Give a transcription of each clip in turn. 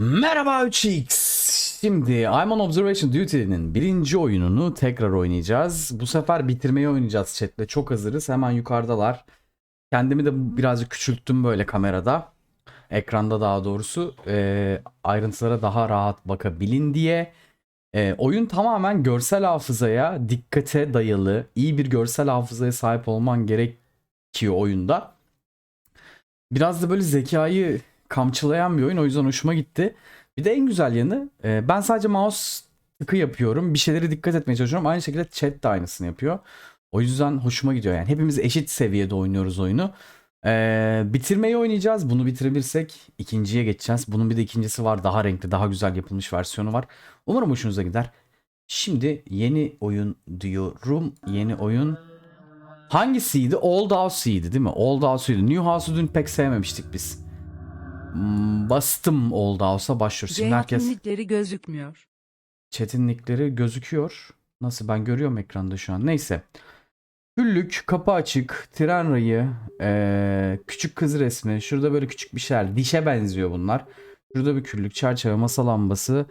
Merhaba 3x. Şimdi I'm on Observation Duty'nin birinci oyununu tekrar oynayacağız. Bu sefer bitirmeyi oynayacağız chatle. Çok hazırız. Hemen yukarıdalar. Kendimi de birazcık küçülttüm böyle kamerada. Ekranda daha doğrusu. Ee, ayrıntılara daha rahat bakabilin diye. Ee, oyun tamamen görsel hafızaya dikkate dayalı. iyi bir görsel hafızaya sahip olman gerekiyor oyunda. Biraz da böyle zekayı kamçılayan bir oyun. O yüzden hoşuma gitti. Bir de en güzel yanı e, ben sadece mouse tıkı yapıyorum. Bir şeylere dikkat etmeye çalışıyorum. Aynı şekilde chat de aynısını yapıyor. O yüzden hoşuma gidiyor yani. Hepimiz eşit seviyede oynuyoruz oyunu. E, bitirmeyi oynayacağız. Bunu bitirebilirsek ikinciye geçeceğiz. Bunun bir de ikincisi var. Daha renkli, daha güzel yapılmış versiyonu var. Umarım hoşunuza gider. Şimdi yeni oyun diyorum. Yeni oyun hangisiydi? Old House'iydi değil mi? Old House'uydu. New House'u dün pek sevmemiştik biz. Hmm, Bastım Old House'a başlıyoruz. Şimdi herkes Ceyhan'ın gözükmüyor. chat'in nickleri gözüküyor. Nasıl ben görüyorum ekranda şu an. Neyse. Güllük, kapı açık, tren rayı, eee, küçük kız resmi. Şurada böyle küçük bir şeyler. Dişe benziyor bunlar. Şurada bir küllük, çerçeve, masa lambası.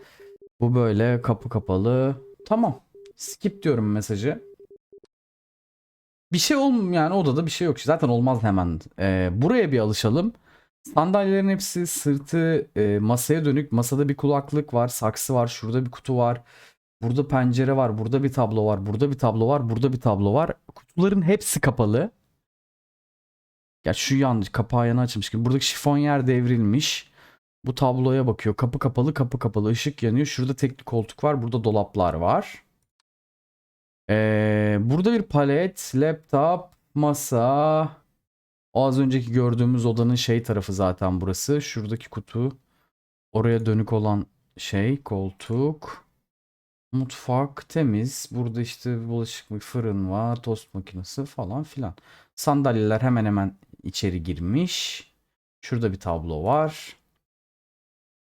Bu böyle kapı kapalı. Tamam. Skip diyorum mesajı. Bir şey olm yani odada bir şey yok. Zaten olmaz hemen. Eee, buraya bir alışalım. Sandalyelerin hepsi sırtı e, masaya dönük. Masada bir kulaklık var, saksı var, şurada bir kutu var. Burada pencere var, burada bir tablo var, burada bir tablo var, burada bir tablo var. Kutuların hepsi kapalı. Ya şu yanlış kapağı yana açılmış gibi. Buradaki şifonyer devrilmiş. Bu tabloya bakıyor. Kapı kapalı, kapı kapalı. Işık yanıyor. Şurada tekli koltuk var. Burada dolaplar var. Ee, burada bir palet, laptop, masa. O az önceki gördüğümüz odanın şey tarafı zaten burası. Şuradaki kutu. Oraya dönük olan şey koltuk. Mutfak temiz. Burada işte bulaşık bir fırın var. Tost makinesi falan filan. Sandalyeler hemen hemen içeri girmiş. Şurada bir tablo var.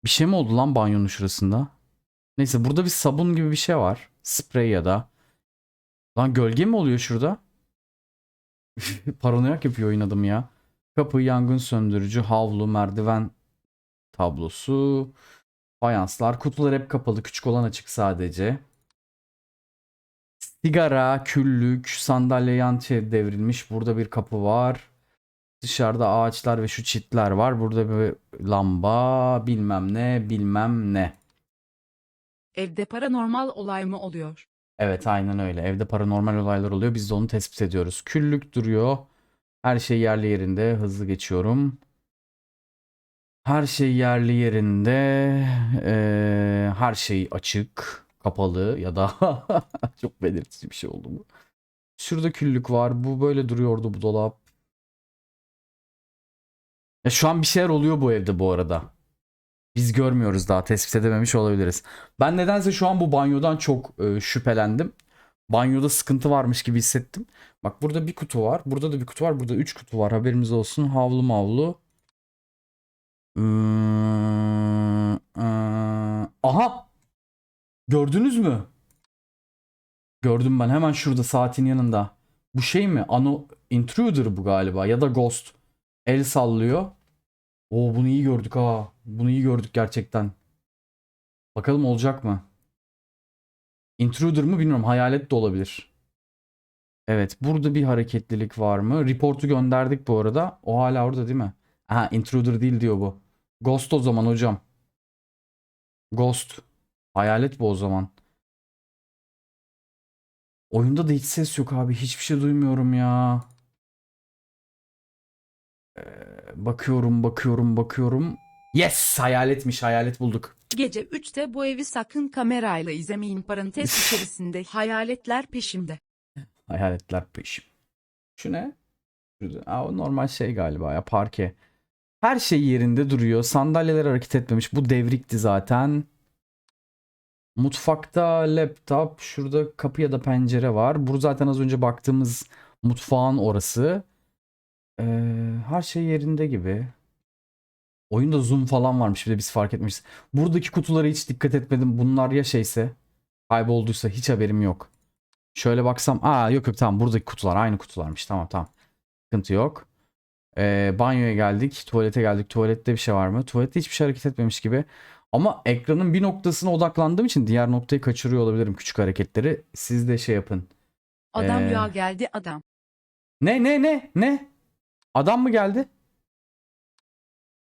Bir şey mi oldu lan banyonun şurasında? Neyse burada bir sabun gibi bir şey var. Sprey ya da. Lan gölge mi oluyor şurada? Paranoyak yapıyor oyun adım ya. Kapı, yangın söndürücü, havlu, merdiven tablosu, fayanslar, kutular hep kapalı, küçük olan açık sadece. Sigara, küllük, sandalye yan devrilmiş. Burada bir kapı var. Dışarıda ağaçlar ve şu çitler var. Burada bir lamba, bilmem ne, bilmem ne. Evde paranormal olay mı oluyor? Evet aynen öyle. Evde paranormal olaylar oluyor. Biz de onu tespit ediyoruz. Küllük duruyor. Her şey yerli yerinde. Hızlı geçiyorum. Her şey yerli yerinde. Ee, her şey açık. Kapalı ya da çok belirtici bir şey oldu bu. Şurada küllük var. Bu böyle duruyordu bu dolap. Ya şu an bir şeyler oluyor bu evde bu arada. Biz görmüyoruz daha tespit edememiş olabiliriz. Ben nedense şu an bu banyodan çok e, şüphelendim. Banyoda sıkıntı varmış gibi hissettim. Bak burada bir kutu var. Burada da bir kutu var. Burada üç kutu var. Haberimiz olsun. Havlu mavlu. Hmm, ıı, aha! Gördünüz mü? Gördüm ben. Hemen şurada saatin yanında. Bu şey mi? Ano Intruder bu galiba ya da Ghost. El sallıyor. Oo bunu iyi gördük ha. Bunu iyi gördük gerçekten. Bakalım olacak mı? Intruder mı bilmiyorum. Hayalet de olabilir. Evet. Burada bir hareketlilik var mı? Report'u gönderdik bu arada. O hala orada değil mi? Aha Intruder değil diyor bu. Ghost o zaman hocam. Ghost. Hayalet bu o zaman. Oyunda da hiç ses yok abi. Hiçbir şey duymuyorum ya. Ee, bakıyorum, bakıyorum, bakıyorum. Yes, hayaletmiş, hayalet bulduk. Gece 3'te bu evi sakın kamerayla izlemeyin parantez içerisinde hayaletler peşimde. Hayaletler peşim. Şu ne? Aa, o normal şey galiba ya, parke. Her şey yerinde duruyor. Sandalyeler hareket etmemiş. Bu devrikti zaten. Mutfakta laptop. Şurada kapı ya da pencere var. Bu zaten az önce baktığımız mutfağın orası. Ee, her şey yerinde gibi. Oyunda zoom falan varmış bir de biz fark etmişiz. Buradaki kutulara hiç dikkat etmedim. Bunlar ya şeyse kaybolduysa hiç haberim yok. Şöyle baksam aa yok yok tamam buradaki kutular aynı kutularmış tamam tamam. Sıkıntı yok. Ee, banyoya geldik. Tuvalete geldik. Tuvalette bir şey var mı? Tuvalette hiçbir şey hareket etmemiş gibi. Ama ekranın bir noktasına odaklandığım için diğer noktayı kaçırıyor olabilirim küçük hareketleri. Siz de şey yapın. Adam Ee, ya geldi adam. Ne ne ne ne? Adam mı geldi?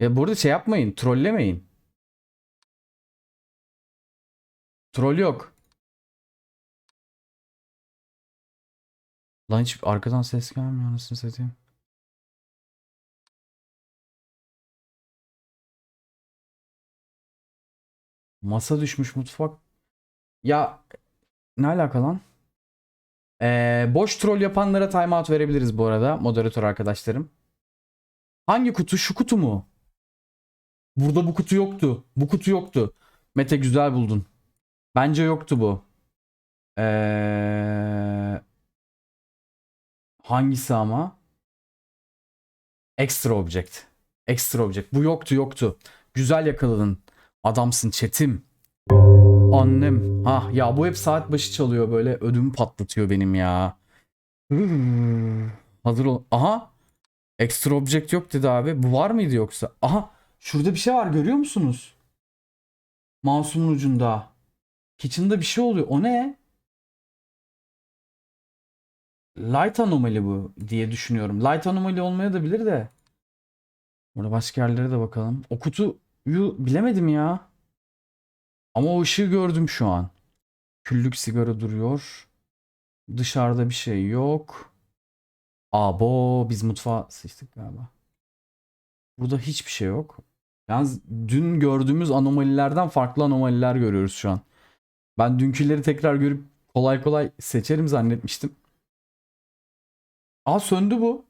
Ya burada şey yapmayın. Trollemeyin. Troll yok. Lan hiç arkadan ses gelmiyor anasını satayım. Masa düşmüş mutfak. Ya ne alaka lan? Ee, boş troll yapanlara timeout verebiliriz bu arada moderatör arkadaşlarım. Hangi kutu? Şu kutu mu? Burada bu kutu yoktu. Bu kutu yoktu. Mete güzel buldun. Bence yoktu bu. Ee, hangisi ama? Extra object. Extra object. Bu yoktu yoktu. Güzel yakaladın. Adamsın çetim. Annem. Ha ya bu hep saat başı çalıyor böyle ödümü patlatıyor benim ya. Hazır ol. Aha. Extra object yok dedi abi. Bu var mıydı yoksa? Aha. Şurada bir şey var görüyor musunuz? Mouse'umun ucunda. Kitchen'da bir şey oluyor. O ne? Light anomaly bu diye düşünüyorum. Light anomaly olmaya da bilir de. Burada başka yerlere de bakalım. O kutuyu bilemedim ya. Ama o ışığı gördüm şu an. Küllük sigara duruyor. Dışarıda bir şey yok. Abo biz mutfağa sıçtık galiba. Burada hiçbir şey yok. Yalnız dün gördüğümüz anomalilerden farklı anomaliler görüyoruz şu an. Ben dünküleri tekrar görüp kolay kolay seçerim zannetmiştim. Aa söndü bu.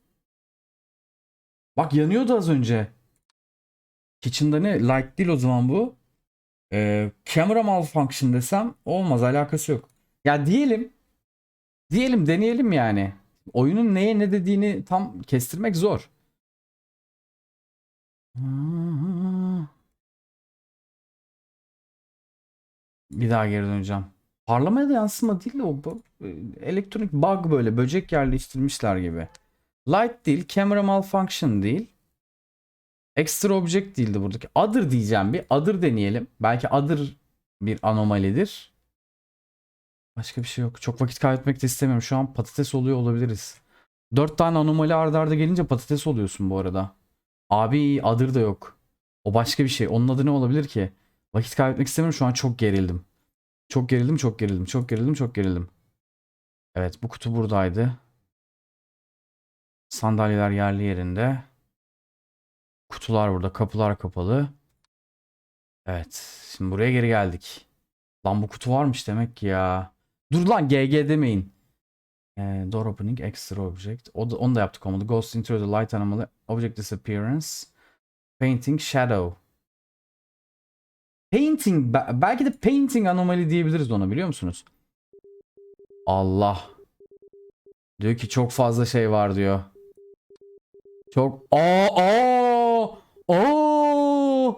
Bak yanıyordu az önce. Kitchen'da ne? Light değil o zaman bu. Ee, camera malfunction desem olmaz alakası yok. Ya diyelim diyelim deneyelim yani. Oyunun neye ne dediğini tam kestirmek zor. Bir daha geri döneceğim. Parlamaya da yansıma değil de o bu- elektronik bug böyle böcek yerleştirmişler gibi. Light değil, camera malfunction değil. Extra object değildi buradaki. Other diyeceğim bir. Other deneyelim. Belki other bir anomalidir. Başka bir şey yok. Çok vakit kaybetmek de istemiyorum. Şu an patates oluyor olabiliriz. Dört tane anomali arda arda gelince patates oluyorsun bu arada. Abi other da yok. O başka bir şey. Onun adı ne olabilir ki? Vakit kaybetmek istemiyorum. Şu an çok gerildim. Çok gerildim, çok gerildim, çok gerildim, çok gerildim. Evet, bu kutu buradaydı. Sandalyeler yerli yerinde. Kutular burada, kapılar kapalı. Evet, şimdi buraya geri geldik. Lan bu kutu varmış demek ki ya. Dur lan GG demeyin. Ee, door opening, extra object. O da, onu da yaptık olmadı. Ghost into the light anomaly, object disappearance, painting, shadow. Painting, be- belki de painting anomali diyebiliriz ona biliyor musunuz? Allah. Diyor ki çok fazla şey var diyor. Çok aa aa aa.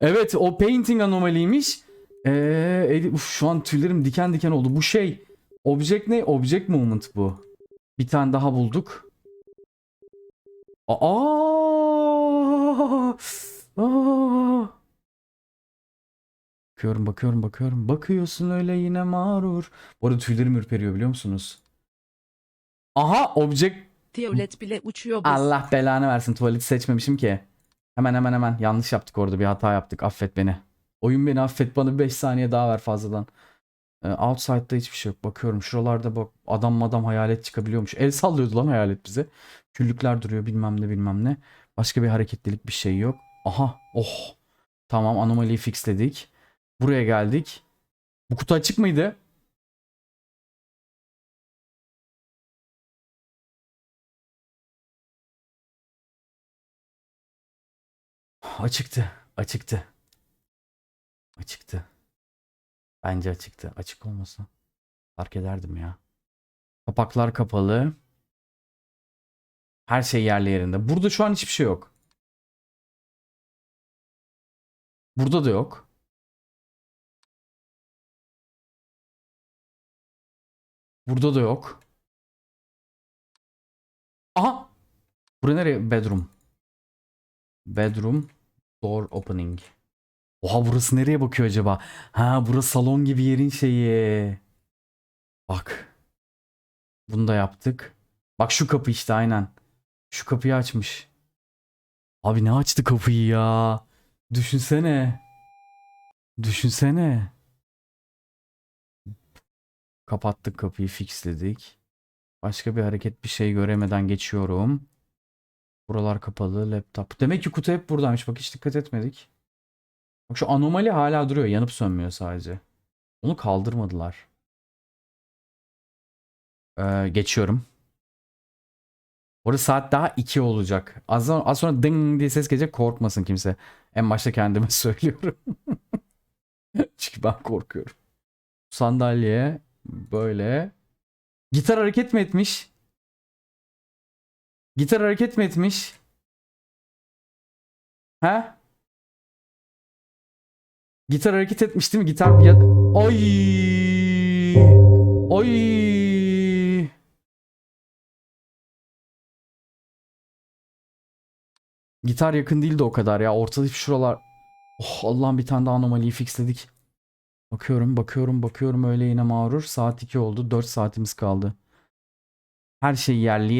Evet o painting anomaliymiş. Ee, uf, şu an tüylerim diken diken oldu. Bu şey object ne? Object movement bu. Bir tane daha bulduk. Aa! Aa! Bakıyorum bakıyorum bakıyorum. Bakıyorsun öyle yine mağrur. Bu arada tüylerim ürperiyor biliyor musunuz? Aha object Tuvalet bile uçuyor biz. Allah belanı versin tuvaleti seçmemişim ki. Hemen hemen hemen yanlış yaptık orada bir hata yaptık affet beni. Oyun beni affet bana 5 saniye daha ver fazladan. Ee, outside'da hiçbir şey yok. Bakıyorum şuralarda bak adam madam hayalet çıkabiliyormuş. El sallıyordu lan hayalet bize. Küllükler duruyor bilmem ne bilmem ne. Başka bir hareketlilik bir şey yok. Aha oh. Tamam anomaliyi fixledik. Buraya geldik. Bu kutu açık mıydı? Açıktı. Açıktı. Açıktı. Bence açıktı. Açık olmasa fark ederdim ya. Kapaklar kapalı. Her şey yerli yerinde. Burada şu an hiçbir şey yok. Burada da yok. Burada da yok. Aha. Bura nereye? Bedroom. Bedroom. Door opening. Oha burası nereye bakıyor acaba? Ha burası salon gibi yerin şeyi. Bak. Bunu da yaptık. Bak şu kapı işte aynen. Şu kapıyı açmış. Abi ne açtı kapıyı ya? Düşünsene. Düşünsene. Kapattık kapıyı fixledik. Başka bir hareket bir şey göremeden geçiyorum. Buralar kapalı laptop. Demek ki kutu hep buradaymış. Bak hiç dikkat etmedik. Bak şu anomali hala duruyor. Yanıp sönmüyor sadece. Onu kaldırmadılar. Ee, geçiyorum. Orada saat daha 2 olacak. Az sonra, az sonra ding diye ses gelecek. Korkmasın kimse. En başta kendime söylüyorum. Çünkü ben korkuyorum. Sandalye böyle. Gitar hareket mi etmiş? Gitar hareket mi etmiş? He? Gitar hareket etmiş değil mi? Gitar ya... Oy! Oy! Gitar yakın değildi o kadar ya. Ortada hep şuralar. Oh Allah'ım bir tane daha anomaliyi fixledik. Bakıyorum, bakıyorum, bakıyorum öyle yine mağrur. Saat 2 oldu. 4 saatimiz kaldı. Her şey yerli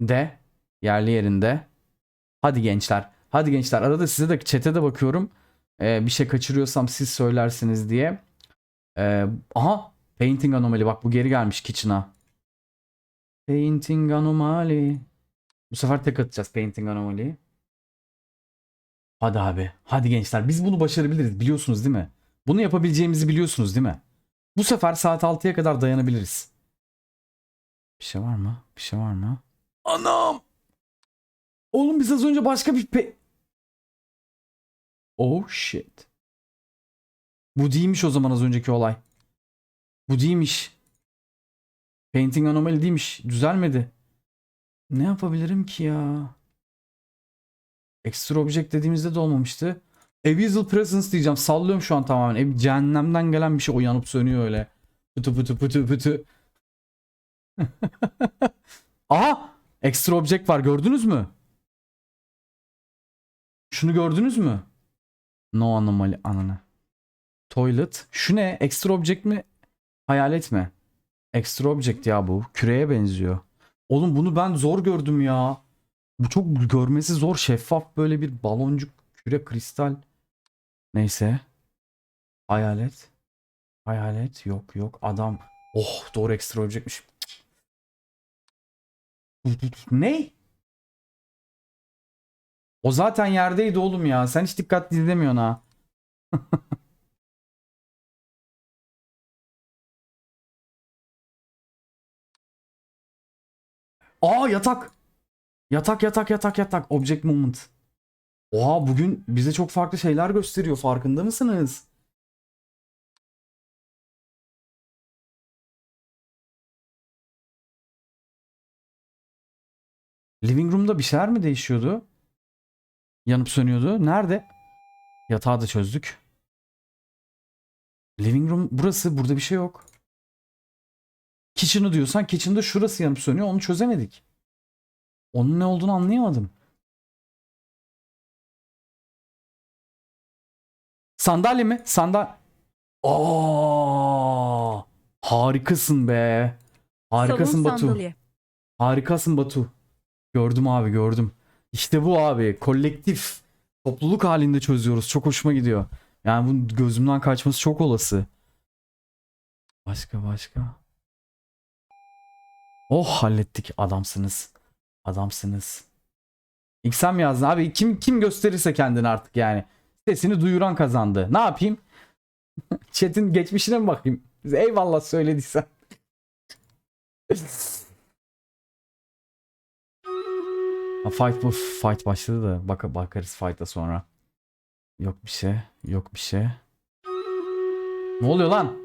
yerinde. Yerli yerinde. Hadi gençler. Hadi gençler. Arada size de chat'e de bakıyorum. Ee, bir şey kaçırıyorsam siz söylersiniz diye. Ee, aha. Painting Anomaly. Bak bu geri gelmiş Kitchen'a. Painting Anomaly. Bu sefer tek atacağız Painting Anomaly'yi. Hadi abi. Hadi gençler. Biz bunu başarabiliriz. Biliyorsunuz değil mi? Bunu yapabileceğimizi biliyorsunuz değil mi? Bu sefer saat 6'ya kadar dayanabiliriz. Bir şey var mı? Bir şey var mı? Anam! Oğlum biz az önce başka bir pe... Oh shit. Bu değilmiş o zaman az önceki olay. Bu değilmiş. Painting Anomaly değilmiş. Düzelmedi. Ne yapabilirim ki ya? Extra Object dediğimizde de olmamıştı. Evil Presence diyeceğim. Sallıyorum şu an tamamen. Ev cehennemden gelen bir şey o yanıp sönüyor öyle. Pıtı pıtı pıtı pıtı. Aha! Extra Object var gördünüz mü? Şunu gördünüz mü? No anomaly ananı. Toilet. Şu ne? Extra Object mi? Hayalet mi? Extra Object ya bu. Küreye benziyor. Oğlum bunu ben zor gördüm ya. Bu çok görmesi zor. Şeffaf böyle bir baloncuk küre kristal. Neyse. Hayalet. Hayalet yok yok adam. Oh doğru ekstra olacakmış. Ne? O zaten yerdeydi oğlum ya. Sen hiç dikkatli dinlemiyorsun ha. Aa yatak. Yatak yatak yatak yatak. Object moment. Oha bugün bize çok farklı şeyler gösteriyor. Farkında mısınız? Living room'da bir şeyler mi değişiyordu? Yanıp sönüyordu. Nerede? Yatağı da çözdük. Living room burası. Burada bir şey yok. Kitchen'ı diyorsan kitchen'da şurası yanıp sönüyor. Onu çözemedik. Onun ne olduğunu anlayamadım. Sandalye mi? Sandal. Aa! Harikasın be. Harikasın Salon Batu. sandalye. Harikasın Batu. Gördüm abi gördüm. İşte bu abi. Kolektif. Topluluk halinde çözüyoruz. Çok hoşuma gidiyor. Yani bunun gözümden kaçması çok olası. Başka başka. Oh hallettik. Adamsınız. Adamsınız. İlk sen mi yazdın? Abi kim kim gösterirse kendini artık yani. Sesini duyuran kazandı. Ne yapayım? Chat'in geçmişine mi bakayım? Eyvallah söylediysen. Ha, fight bu fight başladı da bak bakarız fight'a sonra. Yok bir şey, yok bir şey. Ne oluyor lan?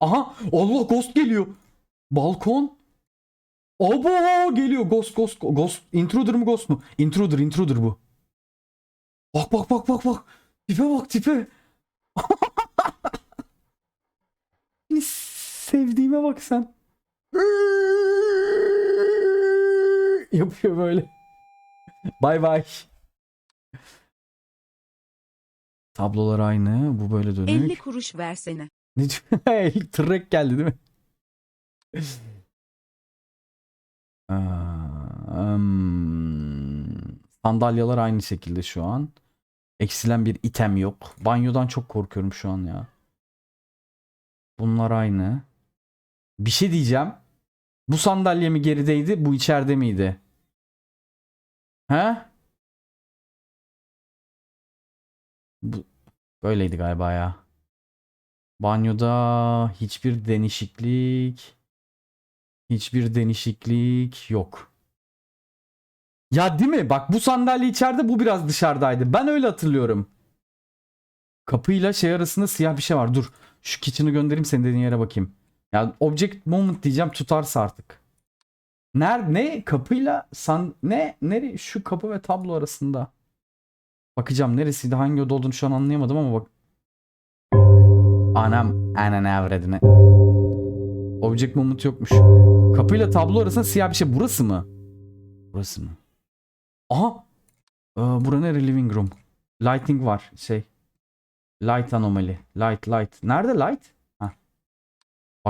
Aha, Allah ghost geliyor. Balkon. Abo geliyor ghost ghost ghost intruder mı ghost mu? Intruder intruder bu. Bak bak bak bak bak. Tipe bak tipe. Sevdiğime bak sen. yapıyor böyle. Bay bay. Tablolar aynı. Bu böyle dönük. 50 kuruş versene. Ne diyor? Tırrek geldi değil mi? Aa, hmm. Sandalyalar aynı şekilde şu an. Eksilen bir item yok. Banyodan çok korkuyorum şu an ya. Bunlar aynı. Bir şey diyeceğim. Bu sandalye mi gerideydi? Bu içeride miydi? He? Bu böyleydi galiba ya. Banyoda hiçbir denişiklik hiçbir denişiklik yok. Ya değil mi? Bak bu sandalye içeride bu biraz dışarıdaydı. Ben öyle hatırlıyorum. Kapıyla şey arasında siyah bir şey var. Dur. Şu kitchen'ı göndereyim senin dediğin yere bakayım. Ya object moment diyeceğim tutarsa artık. Nerede ne kapıyla san ne nere şu kapı ve tablo arasında. Bakacağım neresiydi hangi oda olduğunu şu an anlayamadım ama bak. Anam anan avradını. Object moment yokmuş. Kapıyla tablo arasında siyah bir şey. Burası mı? Burası mı? Aha. Ee, bura nere? Living room. Lighting var. Şey. Light anomali. Light light. Nerede light?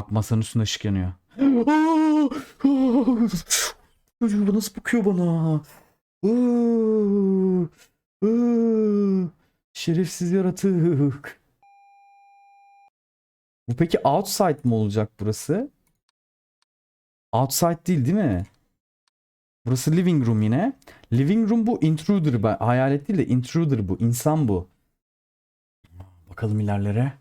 Bak masanın üstünde ışık yanıyor. Çocuğum bu nasıl bakıyor bana? Şerefsiz yaratık. Bu peki outside mı olacak burası? Outside değil değil mi? Burası living room yine. Living room bu intruder. Hayalet değil de intruder bu. insan bu. Bakalım ilerlere.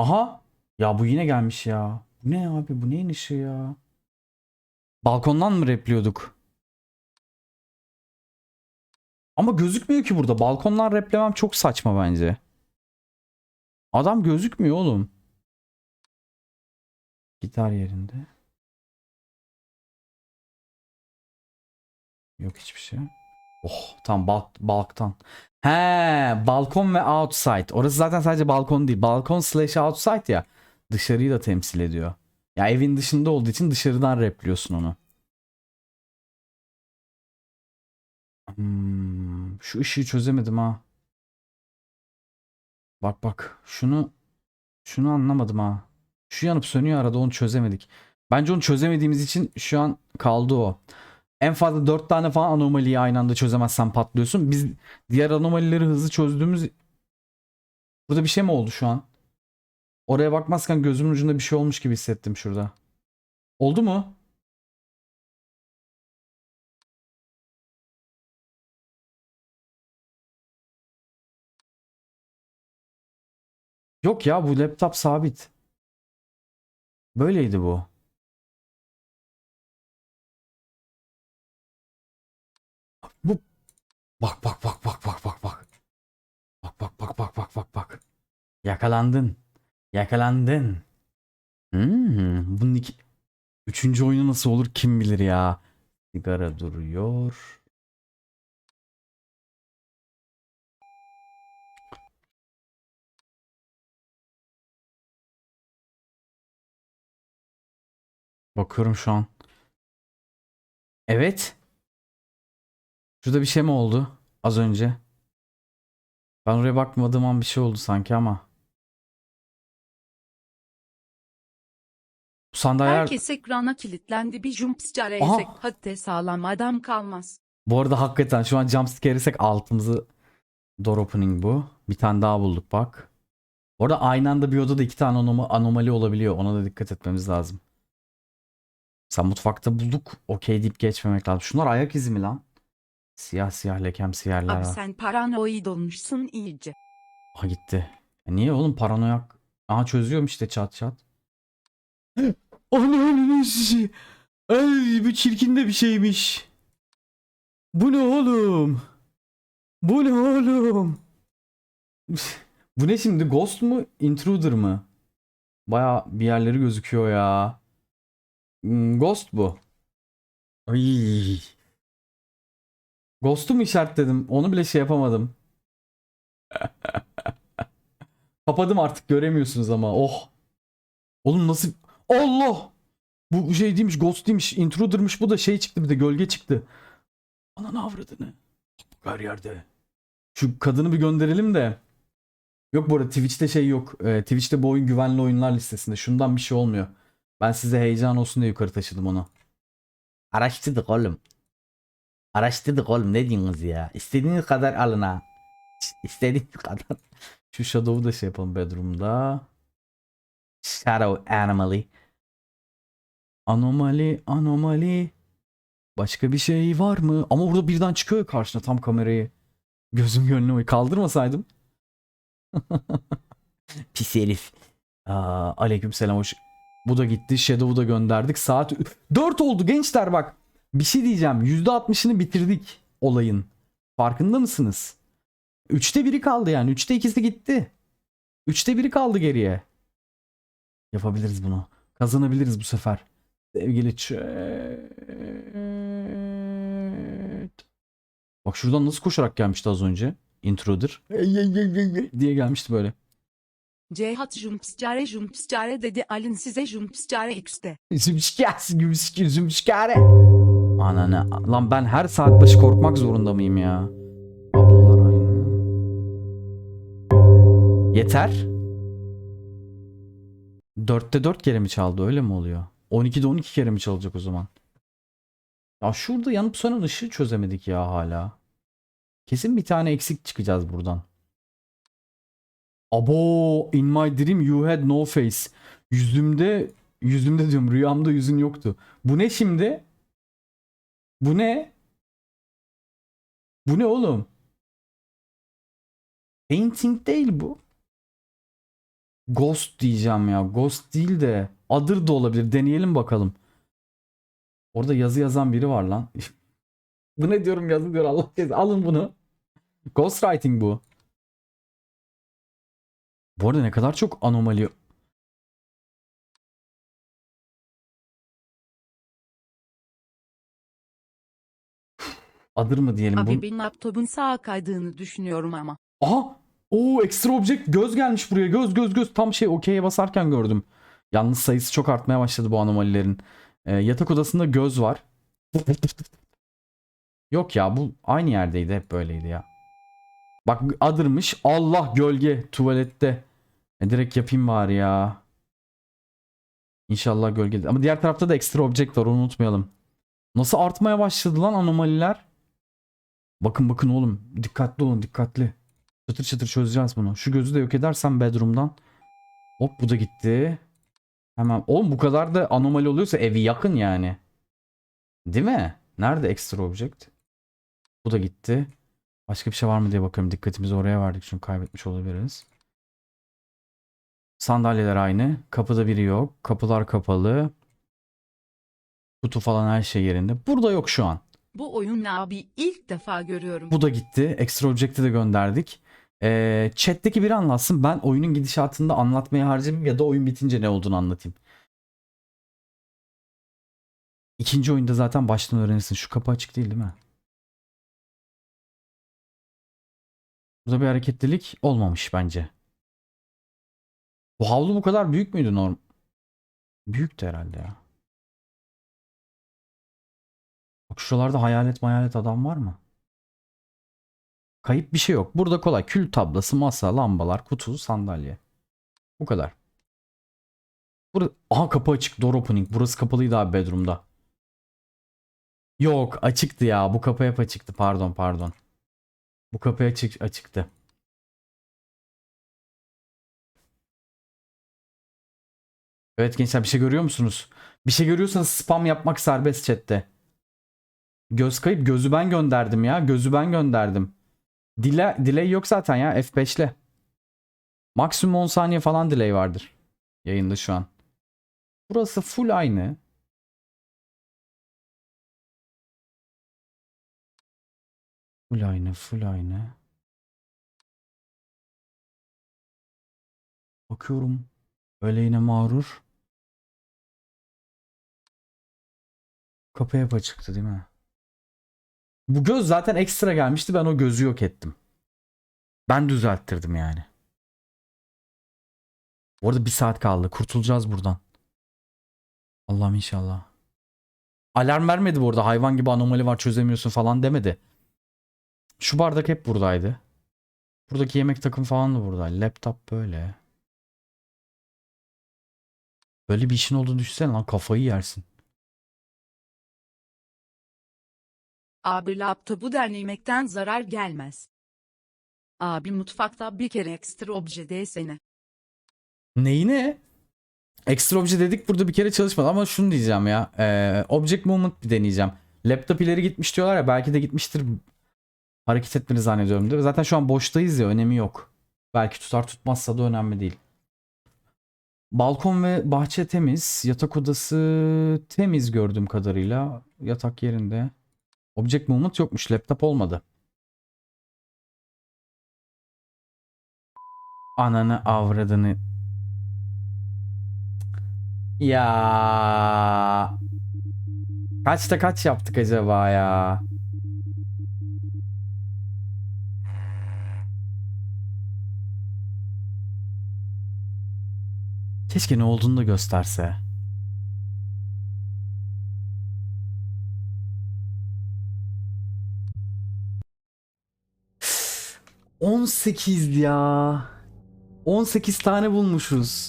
Aha. Ya bu yine gelmiş ya. Bu ne abi? Bu neyin ışığı ya? Balkondan mı repliyorduk? Ama gözükmüyor ki burada. Balkondan replemem çok saçma bence. Adam gözükmüyor oğlum. Gitar yerinde. Yok hiçbir şey. Oh tam balk, balktan. He balkon ve outside. Orası zaten sadece balkon değil. Balkon slash outside ya. Dışarıyı da temsil ediyor. Ya evin dışında olduğu için dışarıdan repliyorsun onu. Hmm, şu ışığı çözemedim ha. Bak bak şunu şunu anlamadım ha. Şu yanıp sönüyor arada onu çözemedik. Bence onu çözemediğimiz için şu an kaldı o. En fazla 4 tane falan anomaliyi aynı anda çözemezsen patlıyorsun. Biz diğer anomalileri hızlı çözdüğümüz Burada bir şey mi oldu şu an? Oraya bakmazken gözümün ucunda bir şey olmuş gibi hissettim şurada. Oldu mu? Yok ya bu laptop sabit. Böyleydi bu. Bak bak bak bak bak bak bak. Bak bak bak bak bak bak bak. Yakalandın. Yakalandın. Hmm, bunun iki... Üçüncü oyunu nasıl olur kim bilir ya. Sigara duruyor. Bakıyorum şu an. Evet. Şurada bir şey mi oldu az önce? Ben oraya bakmadığım an bir şey oldu sanki ama. Bu sandalyeler... Herkes ekrana kilitlendi bir jumpscare Aha. yesek hatta sağlam adam kalmaz. Bu arada hakikaten şu an jumpscare yesek altımızı door opening bu. Bir tane daha bulduk bak. Orada aynı anda bir odada iki tane anoma- anomali olabiliyor. Ona da dikkat etmemiz lazım. Sen mutfakta bulduk. Okey deyip geçmemek lazım. Şunlar ayak izi mi lan? Siyah siyah lekemsi yerler Abi var. sen paranoid olmuşsun iyice. Aha gitti. E niye oğlum paranoyak? Aha çözüyorum işte çat çat. Ananı işi. Ay bu çirkin de bir şeymiş. Bu ne oğlum? Bu ne oğlum? bu ne şimdi? Ghost mu? Intruder mı? Baya bir yerleri gözüküyor ya. Hmm, Ghost bu. Ay. Ghost'u mu işaretledim? Onu bile şey yapamadım. Kapadım artık göremiyorsunuz ama. Oh. Oğlum nasıl? Allah! Bu şey değilmiş, ghost değilmiş, intruder'mış. Bu da şey çıktı bir de gölge çıktı. Ananı avradını. Bu her yerde. Şu kadını bir gönderelim de. Yok bu arada Twitch'te şey yok. Ee, Twitch'te bu oyun güvenli oyunlar listesinde. Şundan bir şey olmuyor. Ben size heyecan olsun diye yukarı taşıdım onu. Araştırdık oğlum. Araştırdık oğlum ne diyorsunuz ya? İstediğiniz kadar alın ha. İstediğiniz kadar. Şu Shadow'u da şey yapalım bedroom'da. Shadow Anomaly. Anomali, anomali. Başka bir şey var mı? Ama burada birden çıkıyor karşına tam kamerayı. Gözüm gönlüm oy. Kaldırmasaydım. Pis herif. Aa, aleyküm selam hoş. Bu da gitti. Shadow'u da gönderdik. Saat 4 oldu gençler bak. Bir şey diyeceğim. %60'ını bitirdik olayın. Farkında mısınız? 3'te biri kaldı yani. 3'te ikisi gitti. 3'te biri kaldı geriye. Yapabiliriz bunu. Kazanabiliriz bu sefer. Sevgili chat. Bak şuradan nasıl koşarak gelmişti az önce. Intruder. diye gelmişti böyle. Cihat Jumpscare Jumpscare dedi alın size Jumpscare X'te. Zümşkâs, gümşkür, zümşkâre. Ananı. Lan ben her saat başı korkmak zorunda mıyım ya? Ablalar aynı. Yeter. 4'te 4 kere mi çaldı öyle mi oluyor? 12'de 12 kere mi çalacak o zaman? Ya şurada yanıp sönen ışığı çözemedik ya hala. Kesin bir tane eksik çıkacağız buradan. Abo in my dream you had no face. Yüzümde yüzümde diyorum rüyamda yüzün yoktu. Bu ne şimdi? Bu ne? Bu ne oğlum? Painting değil bu. Ghost diyeceğim ya. Ghost değil de Other da olabilir. Deneyelim bakalım. Orada yazı yazan biri var lan. bu ne diyorum yazı diyor Allah kesin. Alın bunu. Ghostwriting bu. Bu arada ne kadar çok anomali Adır mı diyelim Abi bu? benim laptopun sağa kaydığını düşünüyorum ama. Aha! Oo ekstra object göz gelmiş buraya. Göz göz göz tam şey okey'e basarken gördüm. Yalnız sayısı çok artmaya başladı bu anomalilerin. Ee, yatak odasında göz var. Yok ya bu aynı yerdeydi hep böyleydi ya. Bak adırmış. Allah gölge tuvalette. E, direkt yapayım bari ya. İnşallah gölge. Ama diğer tarafta da ekstra object var onu unutmayalım. Nasıl artmaya başladı lan anomaliler? Bakın bakın oğlum. Dikkatli olun dikkatli. Çıtır çıtır çözeceğiz bunu. Şu gözü de yok edersem bedroom'dan. Hop bu da gitti. Hemen. Oğlum bu kadar da anomali oluyorsa evi yakın yani. Değil mi? Nerede extra object? Bu da gitti. Başka bir şey var mı diye bakıyorum. Dikkatimizi oraya verdik çünkü kaybetmiş olabiliriz. Sandalyeler aynı. Kapıda biri yok. Kapılar kapalı. Kutu falan her şey yerinde. Burada yok şu an. Bu oyun abi ilk defa görüyorum. Bu da gitti. Extra Object'i de gönderdik. Ee, chat'teki biri anlatsın. Ben oyunun gidişatında anlatmaya harcamayayım ya da oyun bitince ne olduğunu anlatayım. İkinci oyunda zaten baştan öğrenirsin. Şu kapı açık değil değil mi? Burada bir hareketlilik olmamış bence. Bu havlu bu kadar büyük müydü norm? Büyüktü herhalde ya. Bak şuralarda hayalet mayalet adam var mı? Kayıp bir şey yok. Burada kolay. Kül tablası, masa, lambalar, kutu, sandalye. Bu kadar. Burası... Aha kapı açık. Door opening. Burası kapalıydı abi bedroom'da. Yok açıktı ya. Bu kapı hep açıktı. Pardon pardon. Bu kapı açık, açıktı. Evet gençler bir şey görüyor musunuz? Bir şey görüyorsanız spam yapmak serbest chatte. Göz kayıp gözü ben gönderdim ya. Gözü ben gönderdim. Dile, delay yok zaten ya F5'le. Maksimum 10 saniye falan delay vardır. Yayında şu an. Burası full aynı. Full aynı, full aynı. Bakıyorum. Öyle yine mağrur. Kapı hep açıktı değil mi? Bu göz zaten ekstra gelmişti. Ben o gözü yok ettim. Ben düzelttirdim yani. Bu arada bir saat kaldı. Kurtulacağız buradan. Allah'ım inşallah. Alarm vermedi bu arada. Hayvan gibi anomali var çözemiyorsun falan demedi. Şu bardak hep buradaydı. Buradaki yemek takım falan da burada. Laptop böyle. Böyle bir işin olduğunu düşünsene lan kafayı yersin. Abi laptopu derlemekten zarar gelmez. Abi mutfakta bir kere ekstra obje desene. Neyine? Extra obje dedik burada bir kere çalışmadı ama şunu diyeceğim ya. Ee, object movement bir deneyeceğim. Laptop ileri gitmiş diyorlar ya belki de gitmiştir. Hareket etmeni zannediyorum değil mi? Zaten şu an boştayız ya önemi yok. Belki tutar tutmazsa da önemli değil. Balkon ve bahçe temiz. Yatak odası temiz gördüğüm kadarıyla. Yatak yerinde. Object movement yokmuş. Laptop olmadı. Ananı avradını. Ya. Kaçta kaç yaptık acaba ya? Keşke ne olduğunu da gösterse. On sekiz ya. 18 tane bulmuşuz.